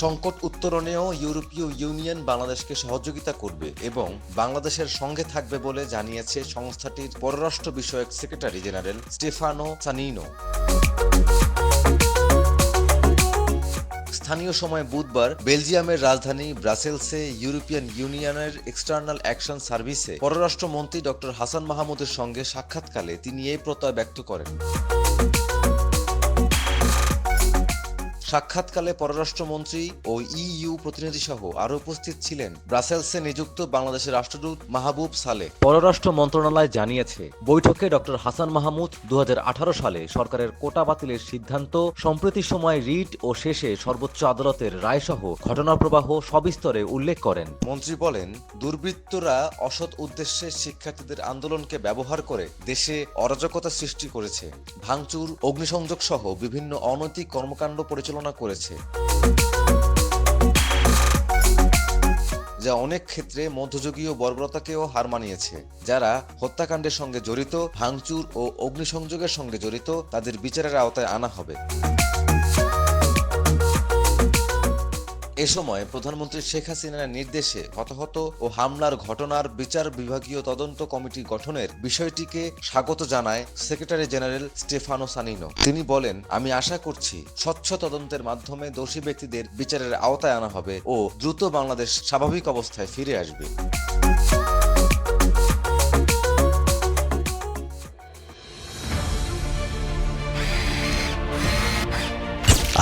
সংকট উত্তরণেও ইউরোপীয় ইউনিয়ন বাংলাদেশকে সহযোগিতা করবে এবং বাংলাদেশের সঙ্গে থাকবে বলে জানিয়েছে সংস্থাটির পররাষ্ট্র বিষয়ক সেক্রেটারি জেনারেল স্টেফানো সানিনো। স্থানীয় সময় বুধবার বেলজিয়ামের রাজধানী ব্রাসেলসে ইউরোপিয়ান ইউনিয়নের এক্সটার্নাল অ্যাকশন সার্ভিসে পররাষ্ট্রমন্ত্রী ডক্টর হাসান মাহমুদের সঙ্গে সাক্ষাৎকালে তিনি এই প্রত্যয় ব্যক্ত করেন। সাক্ষাৎকালে পররাষ্ট্রমন্ত্রী ও ইইউ প্রতিনিধি সহ আরও উপস্থিত ছিলেন ব্রাসেলসে নিযুক্ত বাংলাদেশের রাষ্ট্রদূত মাহবুব সালে। পররাষ্ট্র মন্ত্রণালয় জানিয়েছে বৈঠকে ডক্টর হাসান মাহমুদ দু হাজার আঠারো সালে সরকারের কোটা বাতিলের সিদ্ধান্ত সম্প্রতি সময় রিট ও শেষে সর্বোচ্চ আদালতের রায়সহ ঘটনাপ্রবাহ সবিস্তরে উল্লেখ করেন। মন্ত্রী বলেন দুর্বৃত্তরা অসৎ উদ্দেশ্যে শিক্ষার্থীদের আন্দোলনকে ব্যবহার করে দেশে অরাজকতা সৃষ্টি করেছে। ভাঙচুর অগ্নিসংযোগ সহ বিভিন্ন অনৈতিক কর্মকাণ্ড পরিচালনা করেছে। যা অনেক ক্ষেত্রে মধ্যযুগীয় বর্বরতাকেও হার মানিয়েছে। যারা হত্যাকাণ্ডের সঙ্গে জড়িত, ভাঙচুর ও অগ্নিসংযোগের সঙ্গে জড়িত, তাদের বিচারের আওতায় আনা হবে। এ সময় প্রধানমন্ত্রী শেখ হাসিনার নির্দেশে হতাহত ও হামলার ঘটনার বিচার বিভাগীয় তদন্ত কমিটি গঠনের বিষয়টিকে স্বাগত জানায় সেক্রেটারি জেনারেল স্টেফানো সানিনো। তিনি বলেন, আমি আশা করছি স্বচ্ছ তদন্তের মাধ্যমে দোষী ব্যক্তিদের বিচারের আওতায় আনা হবে ও দ্রুত বাংলাদেশ স্বাভাবিক অবস্থায় ফিরে আসবে।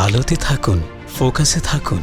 আলোতে থাকুন, ফোকাসে থাকুন